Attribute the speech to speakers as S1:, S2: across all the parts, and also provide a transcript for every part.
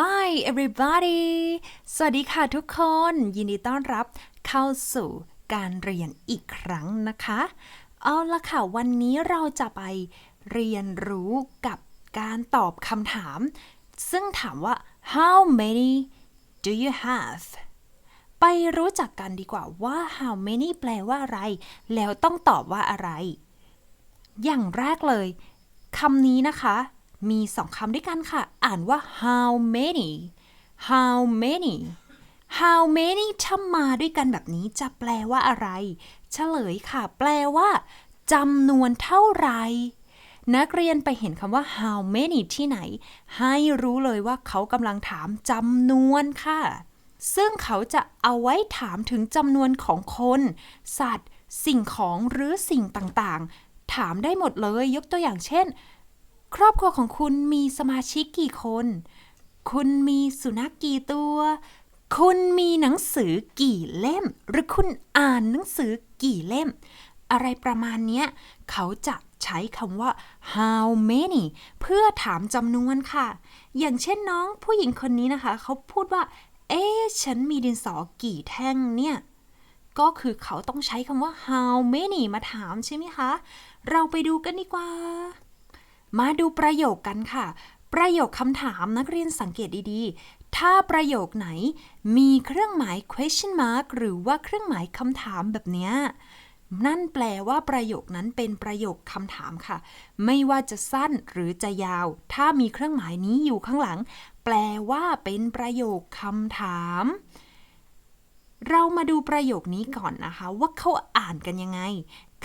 S1: Hi everybody สวัสดีค่ะทุกคน ยินดีต้อนรับเข้าสู่การเรียนอีกครั้งนะคะ เอาละค่ะ วันนี้เราจะไปเรียนรู้กับการตอบคำถาม ซึ่งถามว่า how many do you have ไปรู้จักกันดีกว่าว่า how many แปลว่าอะไร แล้วต้องตอบว่าอะไร อย่างแรกเลยคำนี้นะคะ มีสองคำด้วยกันค่ะ อ่านว่า how many how many how many ถ้ามาด้วยกันแบบนี้จะแปลว่าอะไร เฉลยค่ะ แปลว่าจำนวนเท่าไหร่นักเรียนไปเห็นคำว่า how many ที่ไหน ให้รู้เลยว่าเขากำลังถามจำนวนค่ะ ซึ่งเขาจะเอาไว้ถามถึงจำนวนของคน สัตว์ สิ่งของหรือสิ่งต่างๆ ถามได้หมดเลย ยกตัวอย่างเช่น ครอบครัวของคุณมีสมาชิกกี่คน คุณมีสุนัขกี่ตัว คุณมีหนังสือกี่เล่ม หรือคุณอ่านหนังสือกี่เล่ม อะไรประมาณเนี้ย เขาจะใช้คำว่า how many เพื่อถามจำนวนค่ะ อย่างเช่นน้องผู้หญิงคนนี้นะคะ เขาพูดว่า เอ๊ฉันมีดินสอกี่แท่งเนี่ยก็คือเขาต้องใช้คำว่า how many มาถามใช่ไหมคะ เราไปดูกันดีกว่า มาดูประโยคกันค่ะ ประโยคคำถามนักเรียนสังเกตดีๆ ถ้าประโยคไหนมีเครื่องหมาย question mark หรือว่าเครื่องหมายคำถามแบบนี้นั่นแปลว่าประโยคนั้นเป็นประโยคคำถามค่ะ ไม่ว่าจะสั้นหรือจะยาว ถ้ามีเครื่องหมายนี้อยู่ข้างหลัง แปลว่าเป็นประโยคคำถาม เรามาดูประโยคนี้ก่อนนะคะ ว่าเขาอ่านกันยังไง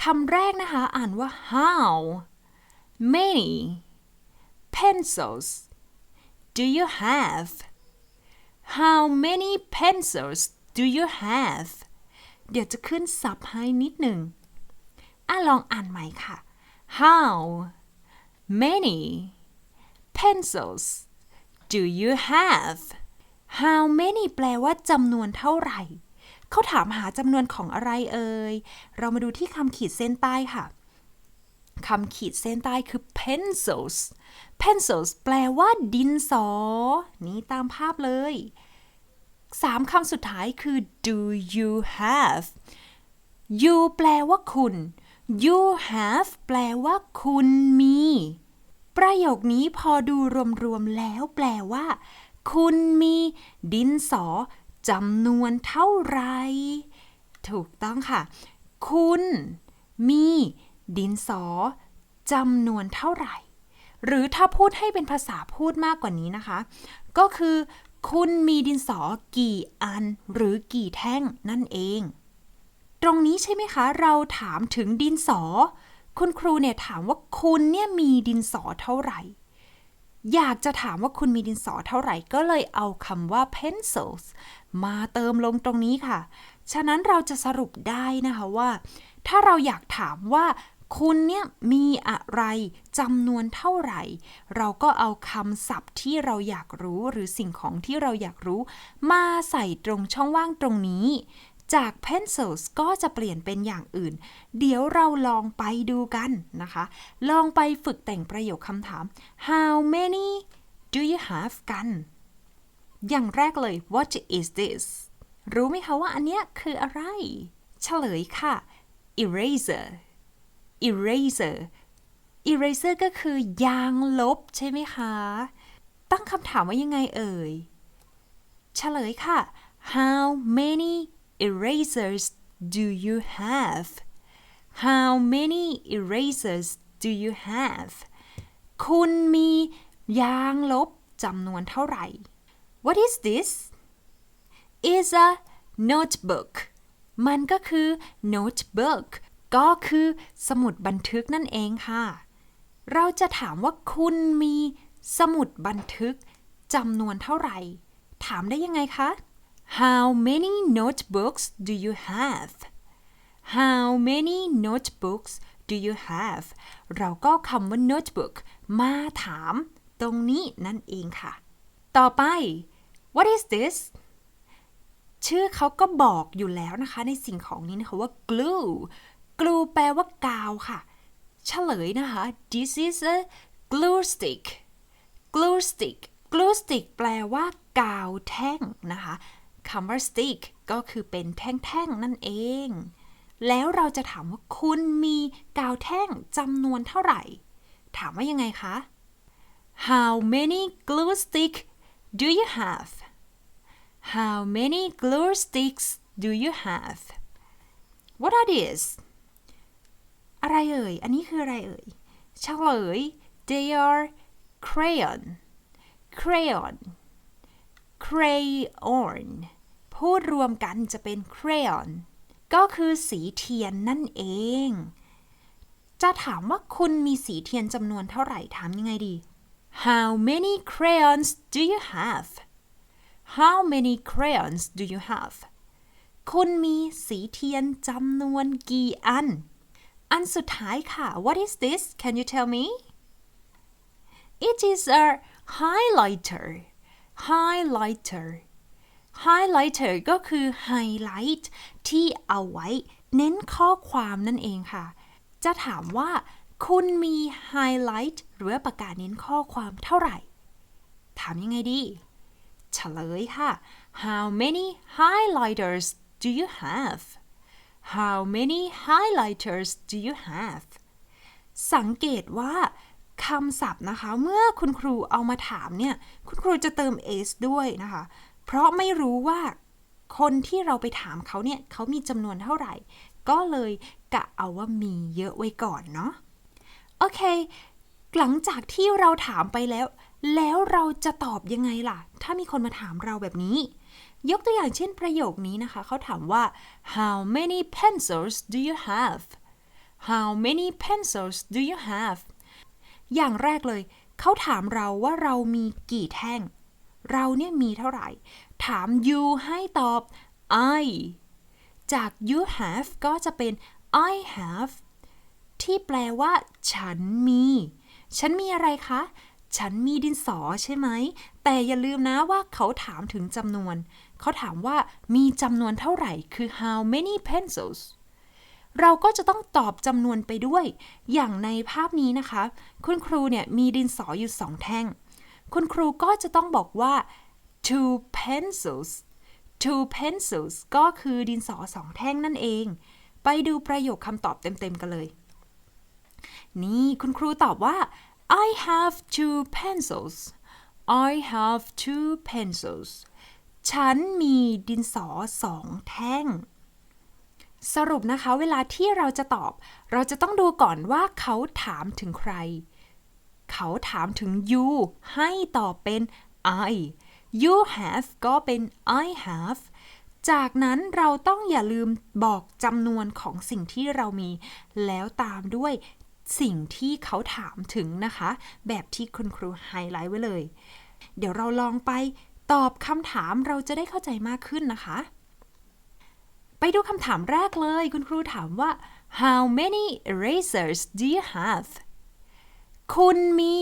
S1: คำแรกนะคะ อ่านว่า how many pencils do you have how many pencils do you have เดี๋ยวจะขึ้นซับให้นิดหนึ่งอะลองอ่านใหม่ค่ะ how many pencils do you have how many แปลว่าจำนวนเท่าไหร่ เขาถามหาจำนวนของอะไรเอ่ย เรามาดูที่คำขีดเส้นใต้ค่ะ คำขีดเส้นใต้คือ pencils pencils แปลว่าดินสอ นี่ตามภาพเลยสามคำสุดท้ายคือ do you have you แปลว่าคุณ you have แปลว่าคุณมี ประโยคนี้พอดูรวมๆแล้วแปลว่า คุณมีดินสอจำนวนเท่าไหรถูกต้องค่ะ คุณมี ดินสอจำนวนเท่าไหร่ หรือถ้าพูดให้เป็นภาษาพูดมากกว่านี้นะคะ ก็คือ คุณมีดินสอกี่อัน หรือกี่แท่งนั่นเอง ตรงนี้ใช่ไหมคะ เราถามถึงดินสอ คุณครูเนี่ยถามว่าคุณเนี่ยมีดินสอเท่าไหร่ อยากจะถามว่าคุณมีดินสอเท่าไหร่ ก็เลยเอาคำว่า pencils มาเติมลงตรงนี้ค่ะ ฉะนั้นเราจะสรุปได้นะคะว่า ถ้าเราอยากถามว่า คุณเนี่ยมีอะไรจำนวนเท่าไหร่ เราก็เอาคำศัพท์ที่เราอยากรู้หรือสิ่งของที่เราอยากรู้ มาใส่ตรงช่องว่างตรงนี้ จาก pencils ก็จะเปลี่ยนเป็นอย่างอื่น เดี๋ยวเราลองไปดูกันนะคะ ลองไปฝึกแต่งประโยคคำถาม how many do you have กัน อย่างแรกเลย what is this รู้ไหมคะว่าอันเนี้ยคืออะไร เฉลยค่ะ eraser eraser eraser ก็คือยางลบใช่ไหมคะ ตั้งคำถามว่ายังไงเอ่ย เฉลยค่ะ how many erasers do you have how many erasers do you have คุณมียางลบจำนวนเท่าไหร่ What is this is a notebook มันก็คือ notebook ก็คือสมุดบันทึกนั่นเองค่ะ เราจะถามว่าคุณมีสมุดบันทึกจำนวนเท่าไหร่ ถามได้ยังไงคะ How many notebooks do you have How many notebooks do you have เราก็คำว่า notebook มาถามตรงนี้นั่นเองค่ะ ต่อไป What is this ชื่อเขาก็บอกอยู่แล้วนะคะในสิ่งของนี้นะคะว่า glue glue แปลว่ากาวค่ะเฉลยนะคะ this is a glue stick glue stick glue stick แปลว่ากาวแท่งนะคะคำว่า stick ก็คือเป็นแท่งๆนั่นเอง แล้วเราจะถามว่าคุณมีกาวแท่งจำนวนเท่าไหร่ ถามว่ายังไงคะ How many glue stick do you have How many glue sticks do you have What are these อะไรเอ่ย อันนี้คืออะไรเอ่ยเฉลย they are crayon crayon crayon พูดรวมกันจะเป็น crayon ก็คือสีเทียนนั่นเอง จะถามว่าคุณมีสีเทียนจำนวนเท่าไหร่ถามยังไงดี How many crayons do you have How many crayons do you have คุณมีสีเทียนจำนวนกี่อัน อันสุดท้ายค่ะ What is this Can you tell me It is a highlighter highlighter highlighter ก็คือ highlight ที่เอาไว้เน้นข้อความนั่นเองค่ะ จะถามว่า คุณมี highlight หรือปากกาเน้นข้อความเท่าไหร่ ถามยังไงดี เฉลยค่ะ How many highlighters do you have How many highlighters do you have สังเกตว่าคำศัพท์นะคะ เมื่อคุณครูเอามาถามเนี่ย คุณครูจะเติม s ด้วยนะคะ เพราะไม่รู้ว่าคนที่เราไปถามเขาเนี่ยเขามีจำนวนเท่าไหร่ ก็เลยกะเอาว่ามีเยอะไว้ก่อนเนาะโอเค หลังจากที่เราถามไปแล้ว แล้วเราจะตอบยังไงล่ะ ถ้ามีคนมาถามเราแบบนี้ ยกตัวอย่างเช่นประโยคนี้นะคะ เขาถามว่า how many pencils do you have how many pencils do you have อย่างแรกเลย เขาถามเราว่าเรามีกี่แท่ง เราเนี่ยมีเท่าไหร่ ถาม you ให้ตอบ I จาก you have ก็จะเป็น I have ที่แปลว่า ฉันมี ฉันมีอะไรคะ ฉันมีดินสอใช่ไหม แต่อย่าลืมนะว่าเขาถามถึงจำนวน เขาถามว่ามีจำนวนเท่าไหร่คือ how many pencils เราก็จะต้องตอบจำนวนไปด้วย อย่างในภาพนี้นะคะ คุณครูเนี่ยมีดินสออยู่สองแท่ง คุณครูก็จะต้องบอกว่า two pencils two pencils ก็คือดินสอสองแท่งนั่นเอง ไปดูประโยคคำตอบเต็มๆกันเลย นี่คุณครูตอบว่า I have two pencils I have two pencils ฉันมีดินสอสองแท่ง สรุปนะคะ เวลาที่เราจะตอบ เราจะต้องดูก่อนว่าเขาถามถึงใคร เขาถามถึง you ให้ตอบเป็น I you have ก็เป็น I have จากนั้นเราต้องอย่าลืมบอกจำนวนของสิ่งที่เรามี แล้วตามด้วย สิ่งที่เขาถามถึงนะคะ แบบที่คุณครูไฮไลท์ไว้เลย เดี๋ยวเราลองไปตอบคำถามเราจะได้เข้าใจมากขึ้นนะคะ ไปดูคำถามแรกเลย คุณครูถามว่า how many erasers do you have คุณมี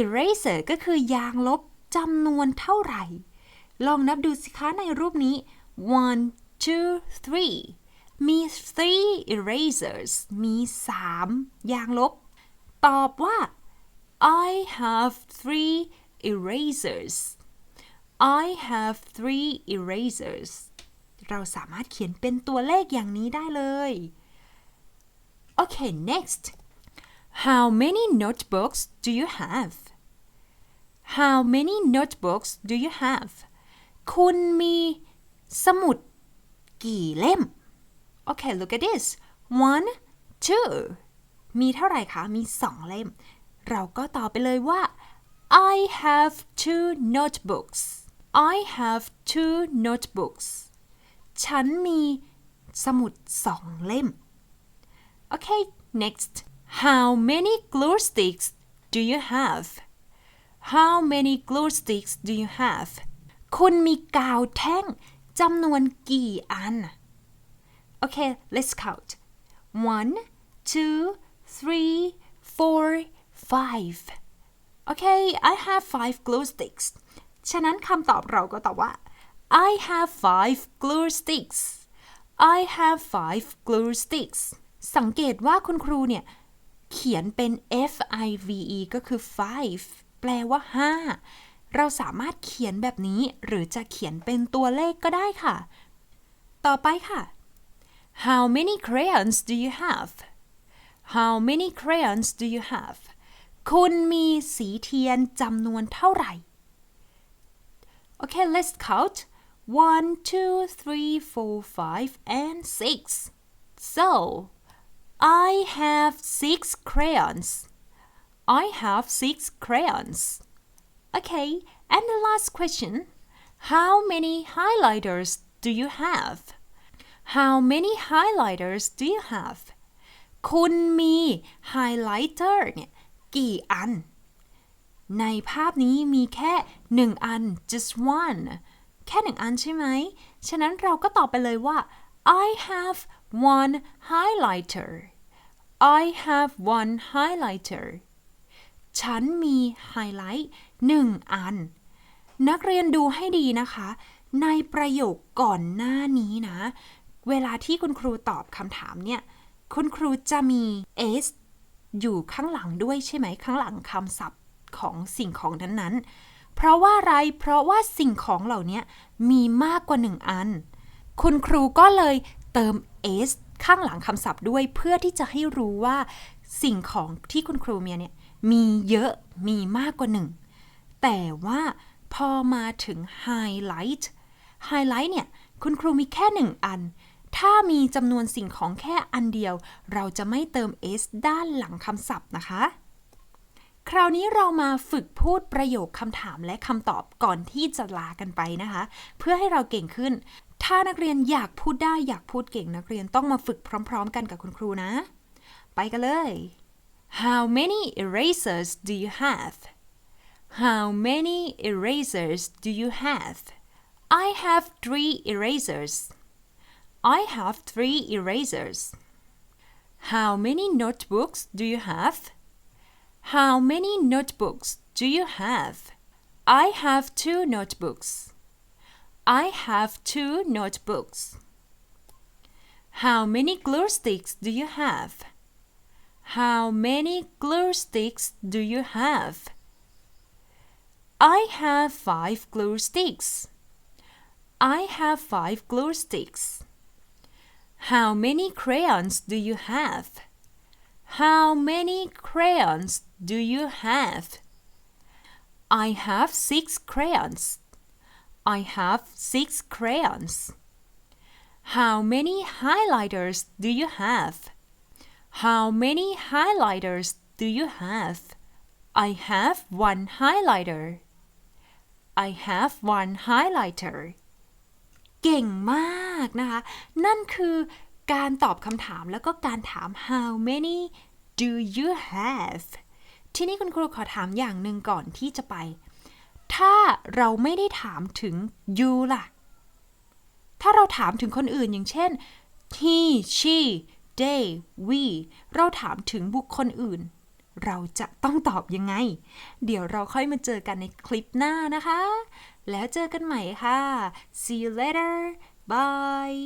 S1: eraser ก็คือยางลบจำนวนเท่าไหร่ ลองนับดูสิคะในรูปนี้ one two three มี three erasers มีสามยางลบ ตอบว่า I have three erasers I have three erasers เราสามารถเขียนเป็นตัวเลขอย่างนี้ได้เลยโอเค next How many notebooks do you have How many notebooks do you have คุณมีสมุดกี่เล่ม โอเค look at this one two มีเท่าไหร่คะ มีสองเล่ม เราก็ตอบไปเลยว่า I have two notebooks I have two notebooks ฉันมีสมุดสองเล่มโอเค next How many glue sticks do you have How many glue sticks do you have คุณมีกาวแท่งจำนวนกี่อัน Okay, let's count. One, two, three, four, five. Okay, I have five glue sticks. ฉะนั้นคำตอบเราก็ตอบว่า I have five glue sticks. I have five glue sticks. สังเกตว่าคุณครูเนี่ย เขียนเป็น F I V E ก็คือ five แปลว่า 5 เราสามารถเขียนแบบนี้ หรือจะเขียนเป็นตัวเลขก็ได้ค่ะ ต่อไปค่ะ How many crayons do you have How many crayons do you have คุณมีสีเทียนจำนวนเท่าไหร่ Okay let's count one two three four five and six so I have six crayons I have six crayons Okay and the last question How many highlighters do you have How many highlighters do you have คุณมี highlighter เนี่ยกี่อัน ในภาพนี้มีแค่หนึ่งอัน just one แค่หนึ่งอันใช่ไหม ฉะนั้นเราก็ตอบไปเลยว่า I have one highlighter I have one highlighter ฉันมีไฮไลท์หนึ่งอัน นักเรียนดูให้ดีนะคะ ในประโยคก่อนหน้านี้นะ เวลาที่คุณครูตอบคำถามเนี่ย คุณครูจะมี s อยู่ข้างหลังด้วยใช่ไหม ข้างหลังคำศัพท์ของสิ่งของนั้นๆ เพราะว่าอะไร เพราะว่าสิ่งของเหล่านี้มีมากกว่าหนึ่งอัน คุณครูก็เลยเติม s ข้างหลังคำศัพท์ด้วยเพื่อที่จะให้รู้ว่าสิ่งของที่คุณครูมีเนี่ยมีเยอะมีมากกว่าหนึ่ง แต่ว่าพอมาถึง highlight highlight เนี่ย คุณครูมีแค่หนึ่งอัน ถ้ามีจำนวนสิ่งของแค่อันเดียว เราจะไม่เติม s ด้านหลังคำศัพท์นะคะ คราวนี้เรามาฝึกพูดประโยคคำถามและคำตอบก่อนที่จะลากันไปนะคะ เพื่อให้เราเก่งขึ้น ถ้านักเรียนอยากพูดได้อยากพูดเก่งนักเรียนต้องมาฝึกพร้อม ๆ กันกับคุณครูนะ ไปกันเลย How many erasers do you have How many erasers do you have I have three erasers I have three erasers How many notebooks do you have How many notebooks do you have? I have two notebooks. I have two notebooks. How many glue sticks do you have? How many glue sticks do you have? I have five glue sticks. I have five glue sticks. How many crayons do you have? How many crayons do you have? I have six crayons. I have six crayons. How many highlighters do you have? How many highlighters do you have? I have one highlighter. I have one highlighter. เก่งมากนะคะ นั่นคือการตอบคำถามแล้วก็การถาม how many do you have ทีนี้คุณครูขอถามอย่างหนึ่งก่อนที่จะไป ถ้าเราไม่ได้ถามถึง you ล่ะ ถ้าเราถามถึงคนอื่นอย่างเช่น he she they we เราถามถึงบุคคลอื่น เราจะต้องตอบยังไง เดี๋ยวเราค่อยมาเจอกันในคลิปหน้านะคะ แล้วเจอกันใหม่ค่ะ see you later bye